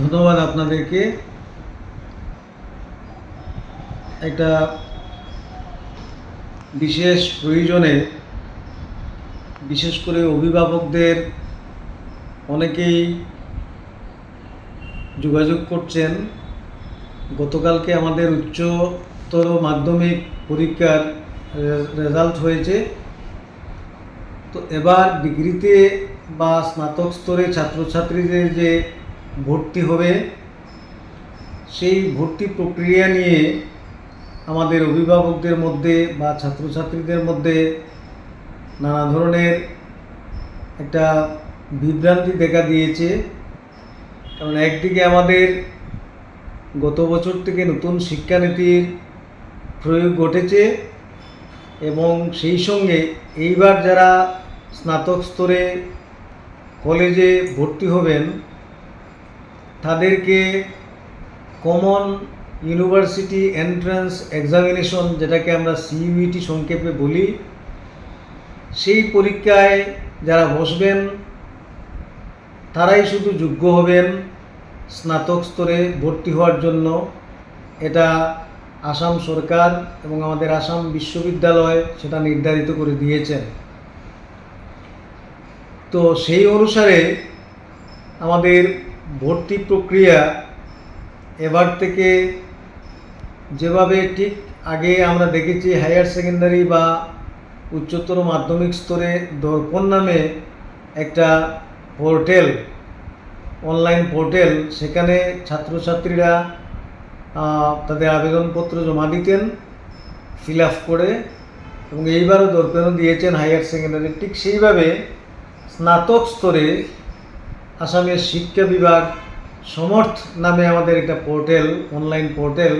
ধন্যবাদ আপনাদেরকে। একটা বিশেষ প্রয়োজনে, বিশেষ করে অভিভাবকদের অনেকেই যোগাযোগ করছেন। গতকালকে আমাদের উচ্চতর মাধ্যমিক পরীক্ষার রেজাল্ট হয়েছে। তো এবার ডিগ্রিতে বা স্নাতক স্তরে ছাত্রছাত্রীদের যে ভর্তি হবে, সেই ভর্তি প্রক্রিয়া নিয়ে আমাদের অভিভাবকদের মধ্যে বা ছাত্রছাত্রীদের মধ্যে নানা ধরনের একটা বিভ্রান্তি দেখা দিয়েছে। কারণ একদিকে আমাদের গত বছর থেকে নতুন শিক্ষানীতির প্রয়োগ ঘটেছে এবং সেই সঙ্গে এইবার যারা স্নাতক স্তরে কলেজে ভর্তি হবেন, তাদেরকে কমন ইউনিভার্সিটি এন্ট্রান্স এক্সামিনেশন, যেটাকে আমরা সিইউইটি সংক্ষেপে বলি, সেই পরীক্ষায় যারা বসবেন, তারাই শুধু যোগ্য হবেন স্নাতক স্তরে ভর্তি হওয়ার জন্য। এটা আসাম সরকার এবং আমাদের আসাম বিশ্ববিদ্যালয় সেটা নির্ধারিত করে দিয়েছেন। তো সেই অনুসারে আমাদের ভর্তি প্রক্রিয়া এবার থেকে যেভাবে ঠিক আগে আমরা দেখেছি হায়ার সেকেন্ডারি বা উচ্চতর মাধ্যমিক স্তরে দর্পণ নামে একটা পোর্টেল, অনলাইন পোর্টেল, সেখানে ছাত্রছাত্রীরা তাদের আবেদনপত্র জমা দিতেন, ফিল আপ করে এবং এইবারও দর্পণও দিয়েছেন হায়ার সেকেন্ডারি। ঠিক সেইভাবে স্নাতক স্তরে আসামের শিক্ষা বিভাগ সমর্থ নামে আমাদের একটা পোর্টেল অনলাইন পোর্টেল।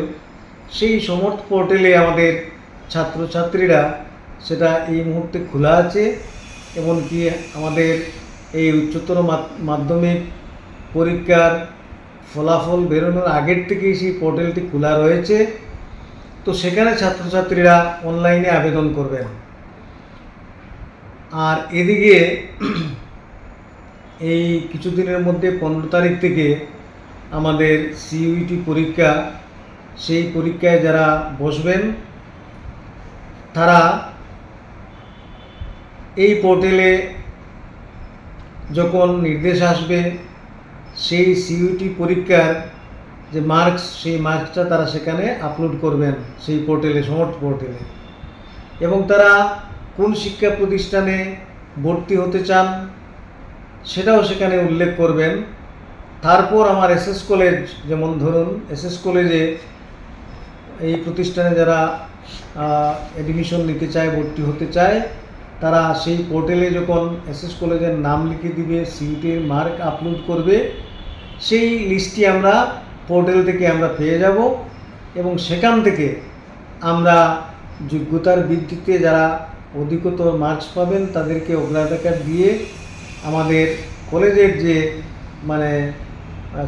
সেই সমর্থ পোর্টেলে আমাদের ছাত্রছাত্রীরা সেটা এই মুহূর্তে খোলা আছে এমনকি আমাদের এই উচ্চতর মাধ্যমিক পরীক্ষার ফলাফল বেরোনোর আগের থেকেই সেই পোর্টালটি খোলা রয়েছে। তো সেখানে ছাত্রছাত্রীরা অনলাইনে আবেদন করবেন। আর এদিকে এই কিছুদিনের মধ্যে পনেরো তারিখ থেকে আমাদের সিইউটি পরীক্ষা, সেই পরীক্ষায় যারা বসবেন, তারা এই পোর্টালে যখন নির্দেশ আসবে, সেই সিইউটি পরীক্ষার যে মার্কস, সেই মার্কসটা তারা সেখানে আপলোড করবেন, সেই পোর্টালে, সমর্থ পোর্টালে। এবং তারা কোন শিক্ষা প্রতিষ্ঠানে ভর্তি হতে চান সেটাও সেখানে উল্লেখ করবেন। তারপর আমার এসএস কলেজ যেমন ধরুন এসএস কলেজে এই প্রতিষ্ঠানে যারা অ্যাডমিশন নিতে চায়, ভর্তি হতে চায়, তারা সেই পোর্টালে যখন এসএস কলেজের নাম লিখে দিবে সিইটির মার্ক আপলোড করবে, সেই লিস্টটি আমরা পোর্টাল থেকে আমরা পেয়ে যাব এবং সেখান থেকে আমরা যোগ্যতার ভিত্তিতে যারা অধিকতর মার্কস পাবেন, তাদেরকে অগ্রাধিকার দিয়ে আমাদের কলেজের যে মানে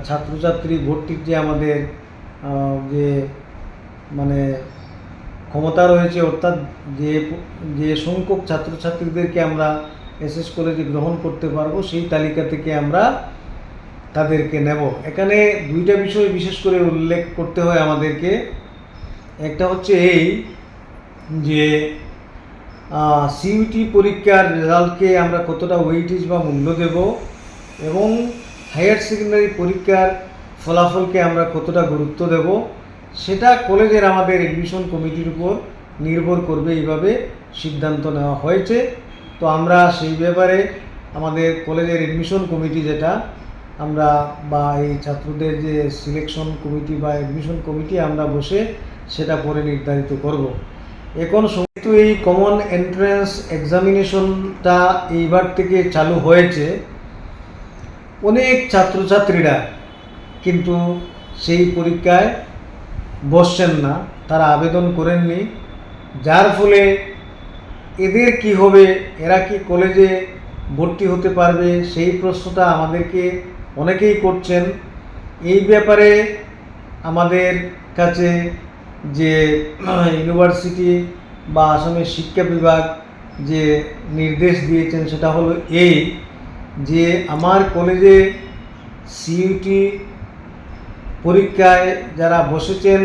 ছাত্রছাত্রী ভর্তির যে আমাদের যে মানে ক্ষমতা রয়েছে, অর্থাৎ যে যে সংখ্যক ছাত্রছাত্রীদেরকে আমরা এসএস কলেজে গ্রহণ করতে পারব, সেই তালিকা থেকে আমরা তাদেরকে নেব। এখানে দুইটা বিষয় বিশেষ করে উল্লেখ করতে হয় আমাদেরকে। একটা হচ্ছে এই যে সিইউটি পরীক্ষার রেজাল্টকে আমরা কতটা ওয়েটেজ বা মূল্য দেব এবং হায়ার সেকেন্ডারি পরীক্ষার ফলাফলকে আমরা কতটা গুরুত্ব দেব, সেটা কলেজের আমাদের এডমিশন কমিটির উপর নির্ভর করবে, এইভাবে সিদ্ধান্ত নেওয়া হয়েছে। তো আমরা সেই ব্যাপারে আমাদের কলেজের এডমিশন কমিটি যেটা, আমরা বা এই ছাত্রদের যে সিলেকশন কমিটি বা এডমিশন কমিটি আমরা বসে সেটা পরে নির্ধারিত করব। এখন যেহেতু এই কমন এন্ট্রান্স এক্সামিনেশনটা এইবার থেকে চালু হয়েছে। অনেক ছাত্রছাত্রীরা কিন্তু সেই পরীক্ষায় বসছেন না, তারা আবেদন করেননি। যার ফলে এদের কি হবে, এরা কি কলেজে ভর্তি হতে পারবে, সেই প্রশ্নটা আমাদেরকে অনেকেই করছেন। এই ব্যাপারে আমাদের কাছে যে ইউনিভার্সিটি বা আসামের শিক্ষা বিভাগ যে নির্দেশ দিয়েছেন সেটা হলো এই যে আমার কলেজে সিইউটি পরীক্ষায় যারা বসেছেন,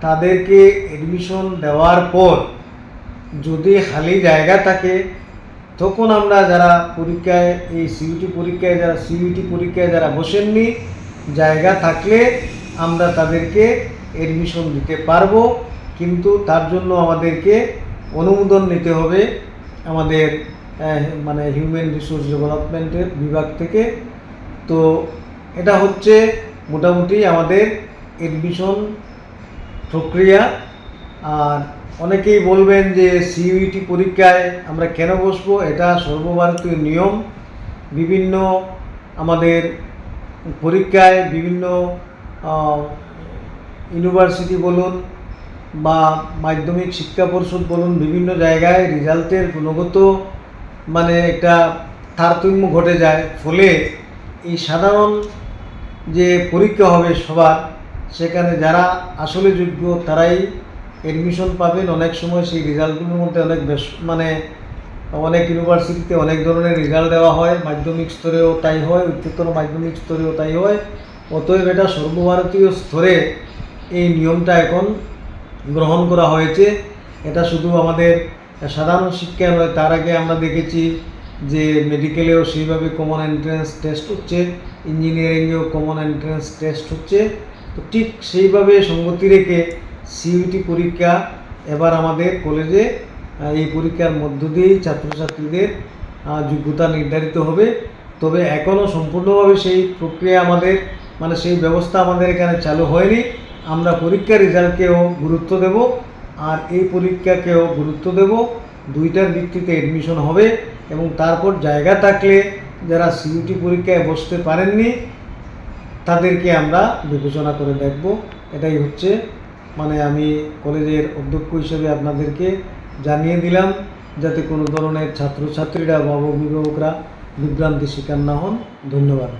তাদেরকে অ্যাডমিশন দেওয়ার পর যদি খালি জায়গা থাকে, তখন আমরা যারা পরীক্ষায়, এই সিইউটি পরীক্ষায় যারা সিইউটি পরীক্ষায় যারা বসেননি, জায়গা থাকলে আমরা তাদেরকে এডমিশন দিতে পারব, কিন্তু তার জন্য আমাদেরকে অনুমোদন নিতে হবে আমাদের মানে হিউম্যান রিসোর্স ডেভেলপমেন্টের বিভাগ থেকে। তো এটা হচ্ছে মোটামুটি আমাদের এডমিশন প্রক্রিয়া। আর অনেকেই বলবেন যে সিইউটি পরীক্ষায় আমরা কেন বসবো? এটা সর্বভারতীয় নিয়ম। বিভিন্ন আমাদের পরীক্ষায় বিভিন্ন ইউনিভার্সিটি বলুন বা মাধ্যমিক শিক্ষা পরিষদ বলুন, বিভিন্ন জায়গায় রেজাল্টের গুণগত মানে একটা তারতম্য ঘটে যায়। ফলে এই সাধারণ যে পরীক্ষা হবে সবার, সেখানে যারা আসলে যোগ্য তারাই অ্যাডমিশন পাবেন। অনেক সময় সেই রেজাল্টগুলোর মধ্যে অনেক বেশ মানে অনেক ইউনিভার্সিটিতে অনেক ধরনের রেজাল্ট দেওয়া হয়। মাধ্যমিক স্তরেও তাই হয়, উচ্চতর মাধ্যমিক স্তরেও তাই হয়। অতএব এটা সর্বভারতীয় স্তরে এই নিয়মটা এখন গ্রহণ করা হয়েছে। এটা শুধু আমাদের সাধারণ শিক্ষা নয়, তার আগে আমরা দেখেছি যে মেডিকেলেও সেইভাবে কমন এন্ট্রেন্স টেস্ট হচ্ছে ইঞ্জিনিয়ারিংয়েও কমন এন্ট্রেন্স টেস্ট হচ্ছে। তো ঠিক সেইভাবে সঙ্গতি রেখে সিইউটি পরীক্ষা এবার আমাদের কলেজে এই পরীক্ষার মধ্য দিয়েই ছাত্রছাত্রীদের যোগ্যতা নির্ধারিত হবে। তবে এখনও সম্পূর্ণভাবে সেই প্রক্রিয়া আমাদের মানে সেই ব্যবস্থা আমাদের এখানে চালু হয়নি। আমরা পরীক্ষার রেজাল্টকেও গুরুত্ব দেব আর এই পরীক্ষাকেও গুরুত্ব দেব। দুইটার ভিত্তিতে এডমিশন হবে এবং তারপর জায়গা থাকলে যারা সিইউটি পরীক্ষায় বসতে পারেননি, তাদেরকে আমরা বিবেচনা করে দেখব। এটাই হচ্ছে মানে আমি কলেজের অধ্যক্ষ হিসেবে আপনাদেরকে জানিয়ে দিলাম, যাতে কোনো ধরনের ছাত্রছাত্রীরা বা অভিভাবকরা বিভ্রান্তি শিকার না হন। ধন্যবাদ।